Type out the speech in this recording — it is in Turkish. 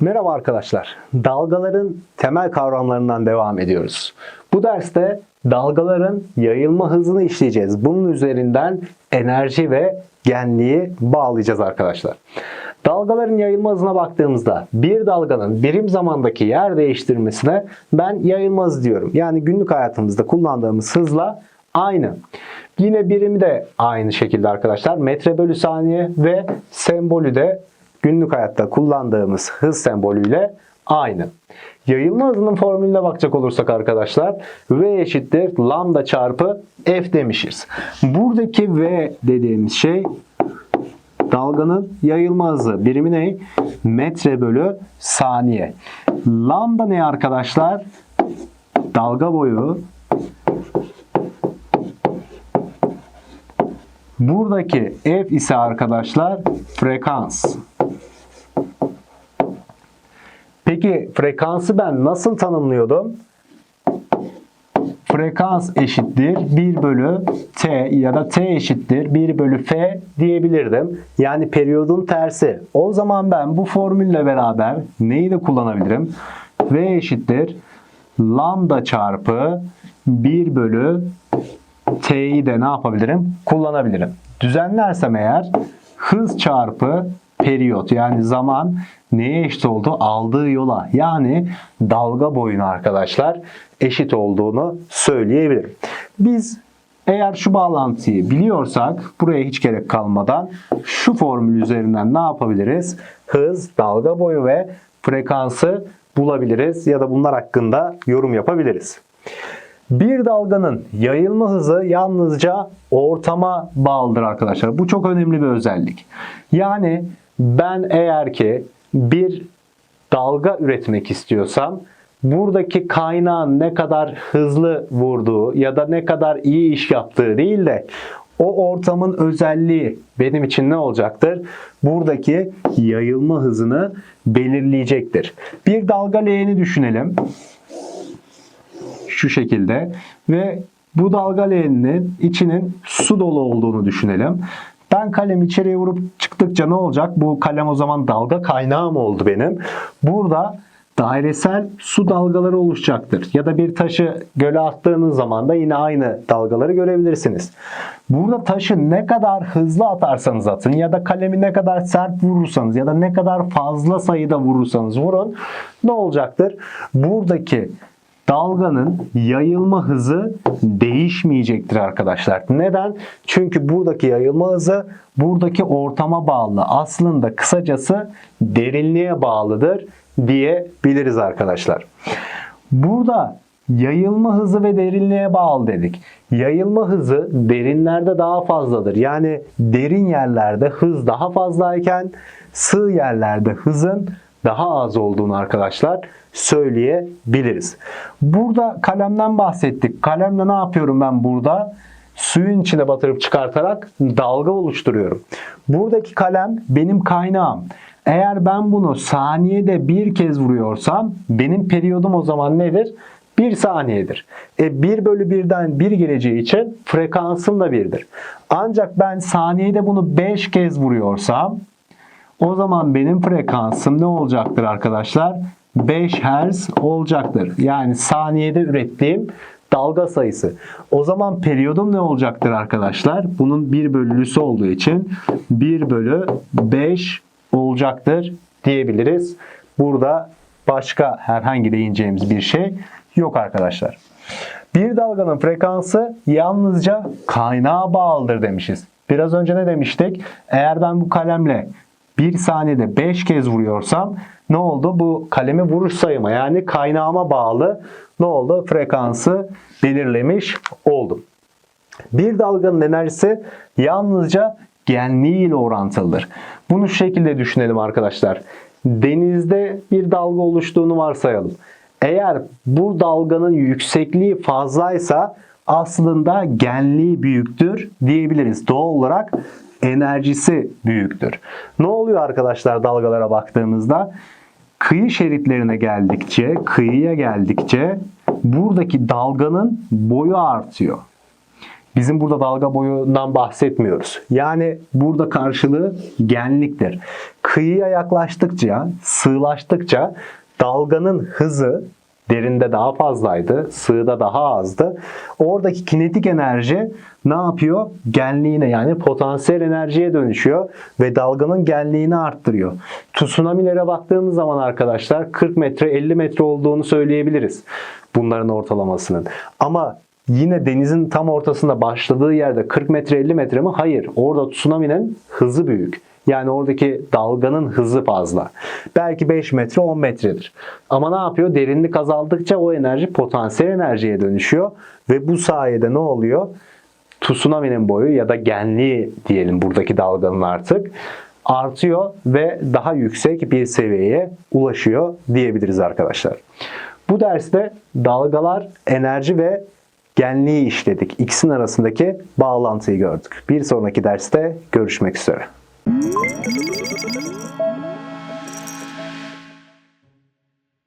Merhaba arkadaşlar. Dalgaların temel kavramlarından devam ediyoruz. Bu derste dalgaların yayılma hızını işleyeceğiz. Bunun üzerinden enerji ve genliği bağlayacağız arkadaşlar. Dalgaların yayılma hızına baktığımızda bir dalganın birim zamandaki yer değiştirmesine ben yayılma hızı diyorum. Yani günlük hayatımızda kullandığımız hızla aynı. Yine birimi de aynı şekilde arkadaşlar. Metre bölü saniye ve sembolü de günlük hayatta kullandığımız hız sembolüyle aynı. Yayılma hızının formülüne bakacak olursak arkadaşlar V eşittir lambda çarpı F demişiz. Buradaki V dediğimiz şey dalganın yayılma hızı. Birimi ne? Metre bölü saniye. Lambda ne arkadaşlar? Dalga boyu Buradaki F ise arkadaşlar frekans. Peki frekansı ben nasıl tanımlıyordum? Frekans eşittir 1 bölü T ya da T eşittir 1 bölü F diyebilirdim. Yani periyodun tersi. O zaman ben bu formülle beraber neyi de kullanabilirim? V eşittir lambda çarpı 1 bölü T'yi de ne yapabilirim? Kullanabilirim. Düzenlersem eğer hız çarpı periyot yani zaman neye eşit oldu? Aldığı yola yani dalga boyuna arkadaşlar eşit olduğunu söyleyebilirim. Biz eğer şu bağlantıyı biliyorsak buraya hiç gerek kalmadan şu formül üzerinden ne yapabiliriz? Hız, dalga boyu ve frekansı bulabiliriz ya da bunlar hakkında yorum yapabiliriz. Bir dalganın yayılma hızı yalnızca ortama bağlıdır arkadaşlar. Bu çok önemli bir özellik. Yani ben eğer ki bir dalga üretmek istiyorsam buradaki kaynağın ne kadar hızlı vurduğu ya da ne kadar iyi iş yaptığı değil de o ortamın özelliği benim için ne olacaktır? Buradaki yayılma hızını belirleyecektir. Bir dalga leğeni düşünelim şu şekilde ve bu dalga leğeninin içinin su dolu olduğunu düşünelim. Ben kalem içeriye vurup çıktıkça ne olacak? Bu kalem o zaman dalga kaynağı mı oldu benim? Burada dairesel su dalgaları oluşacaktır. Ya da bir taşı göle attığınız zaman da yine aynı dalgaları görebilirsiniz. Burada taşı ne kadar hızlı atarsanız atın ya da kalemi ne kadar sert vurursanız ya da ne kadar fazla sayıda vurursanız vurun ne olacaktır? Buradaki dalganın yayılma hızı değişmeyecektir arkadaşlar. Neden? Çünkü buradaki yayılma hızı buradaki ortama bağlı. Aslında kısacası derinliğe bağlıdır diyebiliriz arkadaşlar. Burada yayılma hızı ve derinliğe bağlı dedik. Yayılma hızı derinlerde daha fazladır. Yani derin yerlerde hız daha fazlayken sığ yerlerde hızın daha az olduğunu arkadaşlar söyleyebiliriz. Burada kalemden bahsettik. Kalemle ne yapıyorum ben burada? Suyun içine batırıp çıkartarak dalga oluşturuyorum. Buradaki kalem benim kaynağım. Eğer ben bunu saniyede bir kez vuruyorsam benim periyodum o zaman nedir? 1 saniyedir. E 1 bölü 1'den 1 geleceği için frekansım da 1'dir. Ancak ben saniyede bunu 5 kez vuruyorsam o zaman benim frekansım ne olacaktır arkadaşlar? 5 Hz olacaktır. Yani saniyede ürettiğim dalga sayısı. O zaman periyodum ne olacaktır arkadaşlar? Bunun 1 bölülüsü olduğu için 1 bölü 5 olacaktır diyebiliriz. Burada başka herhangi değineceğimiz bir şey yok arkadaşlar. Bir dalganın frekansı yalnızca kaynağa bağlıdır demişiz. Biraz önce ne demiştik? Eğer ben bu kalemle 1 saniyede 5 kez vuruyorsam ne oldu? Bu kalemi vuruş sayıma yani kaynağıma bağlı ne oldu? Frekansı belirlemiş oldum. Bir dalganın enerjisi yalnızca genliği ile orantılıdır. Bunu şu şekilde düşünelim arkadaşlar. Denizde bir dalga oluştuğunu varsayalım. Eğer bu dalganın yüksekliği fazlaysa aslında genliği büyüktür diyebiliriz. Doğal olarak enerjisi büyüktür. Ne oluyor arkadaşlar dalgalara baktığımızda? Kıyı şeritlerine geldikçe, kıyıya geldikçe buradaki dalganın boyu artıyor. Bizim burada dalga boyundan bahsetmiyoruz. Yani burada karşılığı genliktir. Kıyıya yaklaştıkça, sığlaştıkça dalganın hızı derinde daha fazlaydı, sığda daha azdı. Oradaki kinetik enerji ne yapıyor? Genliğine yani potansiyel enerjiye dönüşüyor ve dalganın genliğini arttırıyor. Tsunami'lere baktığımız zaman arkadaşlar 40 metre 50 metre olduğunu söyleyebiliriz bunların ortalamasının. Ama yine denizin tam ortasında başladığı yerde 40 metre 50 metre mi? Hayır. Orada tsunami'nin hızı büyük. Yani oradaki dalganın hızı fazla. Belki 5 metre 10 metredir. Ama ne yapıyor? Derinlik azaldıkça o enerji potansiyel enerjiye dönüşüyor. Ve bu sayede ne oluyor? Tsunami'nin boyu ya da genliği diyelim buradaki dalganın artık artıyor ve daha yüksek bir seviyeye ulaşıyor diyebiliriz arkadaşlar. Bu derste dalgalar, enerji ve genliği işledik. İkisinin arasındaki bağlantıyı gördük. Bir sonraki derste görüşmek üzere. Thank you.